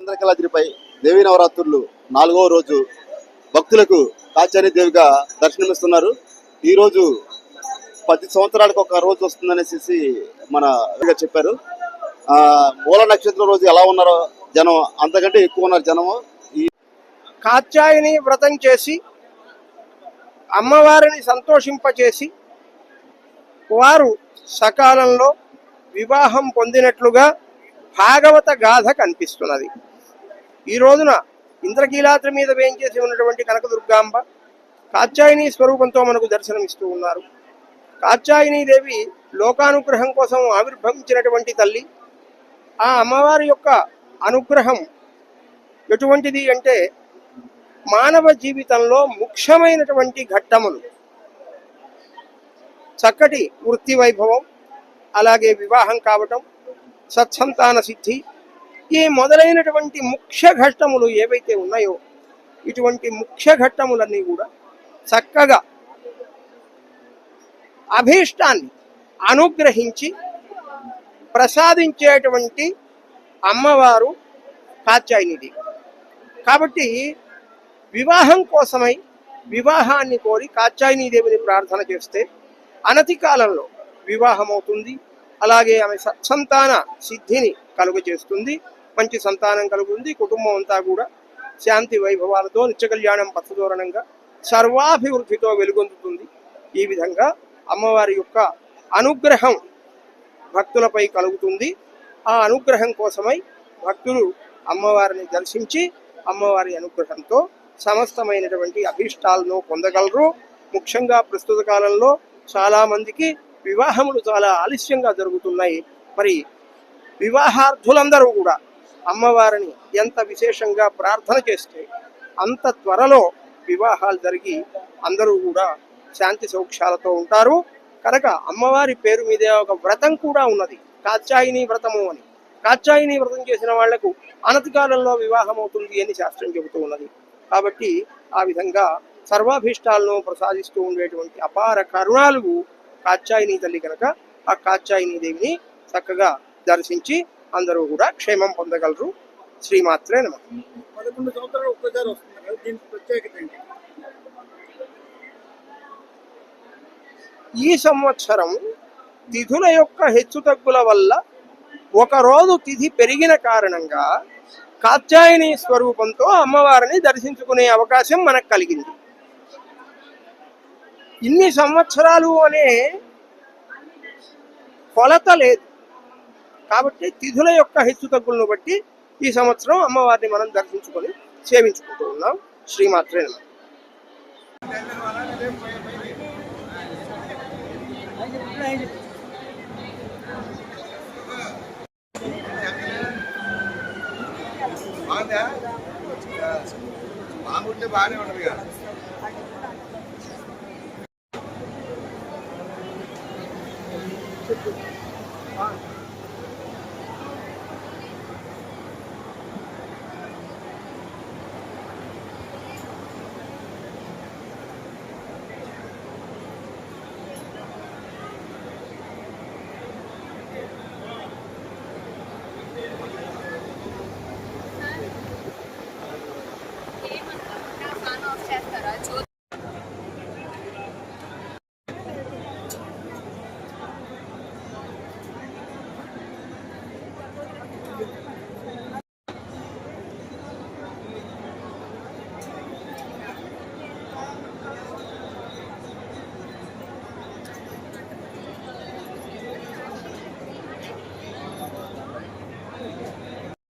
చంద్రకళాద్రిపై దేవీ నవరాత్రులు నాలుగవ రోజు భక్తులకు కాచారి దేవిగా దర్శనమిస్తున్నారు. ఈ రోజు పది సంవత్సరాలకు ఒక రోజు వస్తుందనేసి మన చెప్పారు. ఆ మూల నక్షత్రం రోజు ఎలా ఉన్నారో జనం అంతకంటే ఎక్కువ ఉన్నారు జనం ఈ కాత్యాయని వ్రతం చేసి అమ్మవారిని సంతోషింపచేసి వారు సకాలంలో వివాహం పొందినట్లుగా భాగవత గాథ కనిపిస్తున్నది. ఈ రోజున ఇంద్రకీలాద్రి మీద వేయించేసి ఉన్నటువంటి కనకదుర్గాంబ కాత్యాయని స్వరూపంతో మనకు దర్శనమిస్తూ ఉన్నారు. కాత్యాయని దేవి లోకానుగ్రహం కోసం ఆవిర్భవించినటువంటి తల్లి. ఆ అమ్మవారి యొక్క అనుగ్రహం ఎటువంటిది అంటే మానవ జీవితంలో ముఖ్యమైనటువంటి ఘట్టములు. చక్కటి వృత్తి వైభవం అలాగే వివాహం కావటం సత్సంతాన సిద్ధి ఈ మొదలైనటువంటి ముఖ్య ఘట్టములు ఏవైతే ఉన్నాయో ఇటువంటి ముఖ్య ఘట్టములన్నీ కూడా చక్కగా అభీష్టాన్ని అనుగ్రహించి ప్రసాదించేటువంటి అమ్మవారు కాత్యాయనిది కాబట్టి వివాహం కోసమై వివాహాన్ని కోరి కాత్యాయని ప్రార్థన చేస్తే అనతి కాలంలో వివాహం అవుతుంది అలాగే ఆమె సత్సంతాన సిద్ధిని కలుగ చేస్తుంది మంచి సంతానం కలుగుతుంది. కుటుంబం అంతా కూడా శాంతి వైభవాలతో నిత్య కళ్యాణం పచ్చదోరణంగా సర్వాభివృద్ధితో వెలుగొందుతుంది. ఈ విధంగా అమ్మవారి యొక్క అనుగ్రహం భక్తులపై కలుగుతుంది. ఆ అనుగ్రహం కోసమై భక్తులు అమ్మవారిని దర్శించి అమ్మవారి అనుగ్రహంతో సమస్తమైనటువంటి అభీష్టాలను పొందగలరు. ముఖ్యంగా ప్రస్తుత కాలంలో చాలామందికి వివాహములు చాలా ఆలస్యంగా జరుగుతున్నాయి. మరి వివాహార్థులందరూ కూడా అమ్మవారిని ఎంత విశేషంగా ప్రార్థన చేస్తే అంత త్వరలో వివాహాలు జరిగి అందరూ కూడా శాంతి సౌఖ్యాలతో ఉంటారు. కనుక అమ్మవారి పేరు మీదే ఒక వ్రతం కూడా ఉన్నది. కాత్యాయిని వ్రతము అని. కాత్యాయిని వ్రతం చేసిన వాళ్ళకు అనతి కాలంలో వివాహం అవుతుంది అని శాస్త్రం చెబుతూ ఉన్నది. కాబట్టి ఆ విధంగా సర్వాభీష్టాలను ప్రసాదిస్తూ ఉండేటువంటి అపార కరుణాలు కాత్యాయిని తల్లి కనుక ఆ కాత్యాయిని దేవిని చక్కగా దర్శించి అందరూ కూడా క్షేమం పొందగలరు. శ్రీమాత్రే నమ. పదకొండు సంవత్సరాలు ఒక్కసారి దీనికి ప్రత్యేకత ఏంటి? ఈ సంవత్సరం తిథుల యొక్క హెచ్చుతగ్గుల వల్ల ఒక రోజు తిథి పెరిగిన కారణంగా కాత్యాయని స్వరూపంతో అమ్మవారిని దర్శించుకునే అవకాశం మనకు కలిగింది. ఇన్ని సంవత్సరాలు అనే కొలత లేదు. కాబట్టి తిథుల యొక్క హెచ్చుతగ్గులను బట్టి ఈ సంవత్సరం అమ్మవారిని మనం దర్శించుకొని సేవించుకుంటూ ఉన్నాం శ్రీమాత్రే నమ బాగానే ఉంటుంది